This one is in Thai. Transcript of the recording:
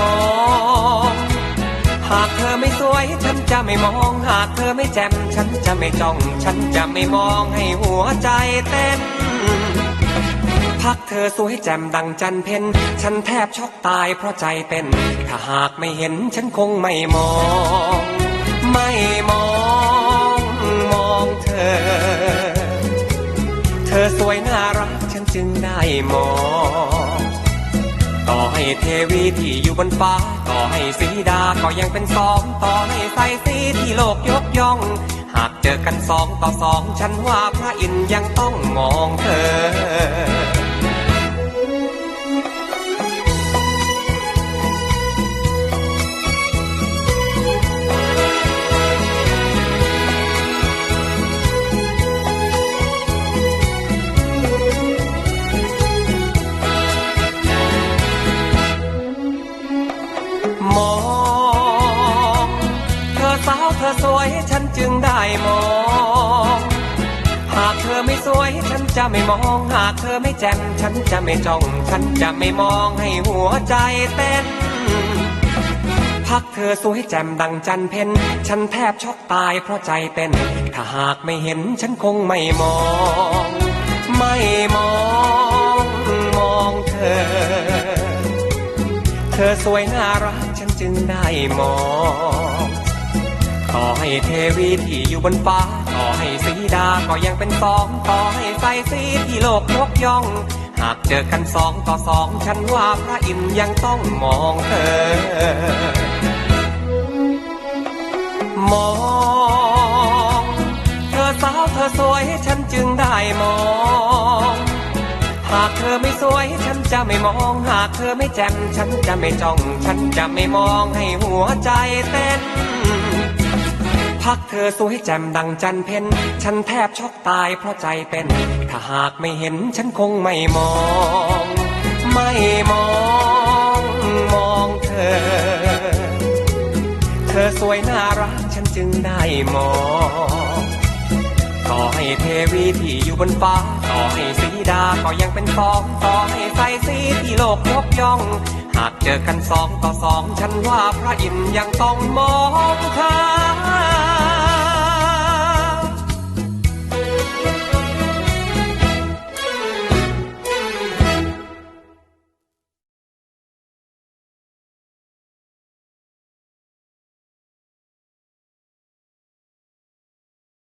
มอง หากเธอไม่สวย ฉันจะไม่มอง หากเธอไม่แจ่มฉันจะไม่จ้อง ฉันจะไม่มองให้หัวใจเต้น พักเธอสวยแจ่มดังจันเพนฉันแทบช็อกตายเพราะใจเต้น ถ้าหากไม่เห็นฉันคงไม่มอง ไม่มองมองเธอ เธอสวยน่ารักฉันจึงได้มอง ต่อให้เทวีที่อยู่บนฟ้า ต่อให้สีดาก็ยังเป็นสองต่อให้ใส่สีที่โลกยกย่อง หากเจอกันสองต่อสอง ฉันว่าพระอินทร์ยังต้องมองเธอ อสวยฉันจึงได้มอง หากเธอไม่สวยฉันจะไม่มอง หากเธอไม่แจ่มฉันจะไม่จ้อง ฉันจะไม่มองให้หัวใจเต้น พักเธอสวยแจ่มดังจันเพนฉันแทบช็อกตายเพราะใจเต้น ถ้าหากไม่เห็นฉันคงไม่มอง ไม่มองมองเธอ เธอสวยน่ารักฉันจึงได้มอง ต่อให้เทวีที่อยู่บนฟ้า ต่อให้สีดาก็ยังเป็นสองต่อให้ใส่สีที่โลกยกย่อง หากเจอกันสองต่อสองฉันว่าพระอินทร์ยังต้องมองเธอ มอง เธอสาวเธอสวยฉันจึงได้มอง หากเธอไม่สวยฉันจะไม่มอง หากเธอไม่แจ่มฉันจะไม่จ้อง ฉันจะไม่มองให้หัวใจเต้น พักเธอสวยแจ่มดังจันเพนฉันแทบช็อกตายเพราะใจเต้นถ้าหากไม่เห็นฉันคงไม่มอง ไม่มองมองเธอ เธอสวยน่ารักฉันจึงได้มองต่อให้เทวีที่อยู่บนฟ้า ต่อให้สีดาก็ยังเป็นสองต่อให้ใส่สีที่โลกยกย่อง หากเจอกันสองต่อสอง ฉันว่าพระอินทร์ยังต้องมองเธ